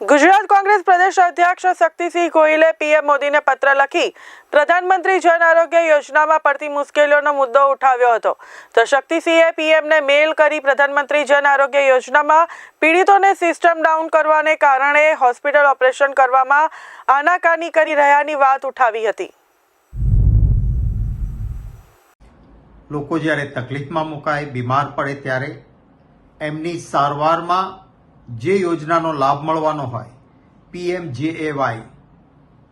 ગુજરાત કોંગ્રેસ પ્રદેશ અધ્યક્ષ શક્તિસિંહ ગોહિલે પીએમ મોદીને પત્ર લખી પ્રધાનમંત્રી જન આરોગ્ય યોજનામાં પડતી મુશ્કેલીઓનો મુદ્દો ઉઠાવ્યો હતો. તો શક્તિસિંહે પીએમને મેલ કરી પ્રધાનમંત્રી જન આરોગ્ય યોજનામાં પીડિતોને સિસ્ટમ ડાઉન કરવાને કારણે હોસ્પિટલ ઓપરેશન કરવામાં આનાકાની કરી રહ્યાની વાત ઉઠાવી હતી. લોકો જ્યારે તકલીફમાં મુકાય, બીમાર પડે ત્યારે એમની સારવારમાં જે યોજનાનો લાભ મળવાનો હોય પીએમ જેએવાય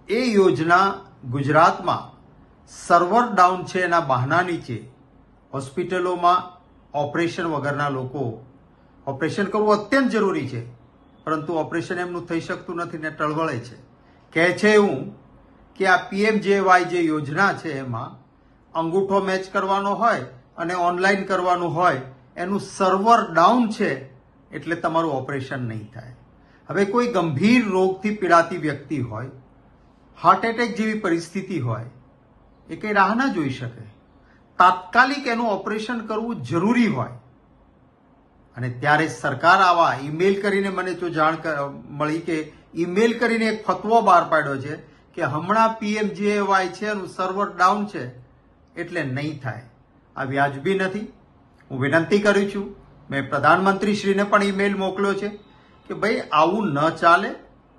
એ યોજના ગુજરાતમાં સર્વર ડાઉન છે એના બહાના નીચે. હોસ્પિટલોમાં ઓપરેશન વગરના લોકો, ઓપરેશન કરવું અત્યંત જરૂરી છે, પરંતુ ઓપરેશન એમનું થઈ શકતું નથી ને ટળવળે છે. કહે છે એવું કે આ પીએમ જેવાય જે યોજના છે એમાં અંગૂઠો મેચ કરવાનો હોય અને ઓનલાઈન કરવાનું હોય, એનું સર્વર ડાઉન છે એટલે તમારું ઓપરેશન નહીં થાય. હવે કોઈ ગંભીર રોગથી પીડાતી વ્યક્તિ હોય હાર્ટ એટેક જેવી પરિસ્થિતિ હોય, એ કંઈ રાહ ના જોઈ શકે. તાત્કાલિક એનું ઓપરેશન કરવું જરૂરી હોય. અને ત્યારે સરકાર આવા ઈમેલ કરીને મને જો જાણ મળી કે ઈમેલ કરીને એક ફતવો બહાર પાડ્યો છે કે હમણાં પીએમજીએવાય વાય છે એનું સર્વર ડાઉન છે, એટલે નહીં થાય. આ વ્યાજબી નથી. હું વિનંતી કરું છું મેં પ્રધાનમંત્રીશ્રીને પણ ઈમેલ મોકલ્યો છે કે ભાઈ આવું ન ચાલે.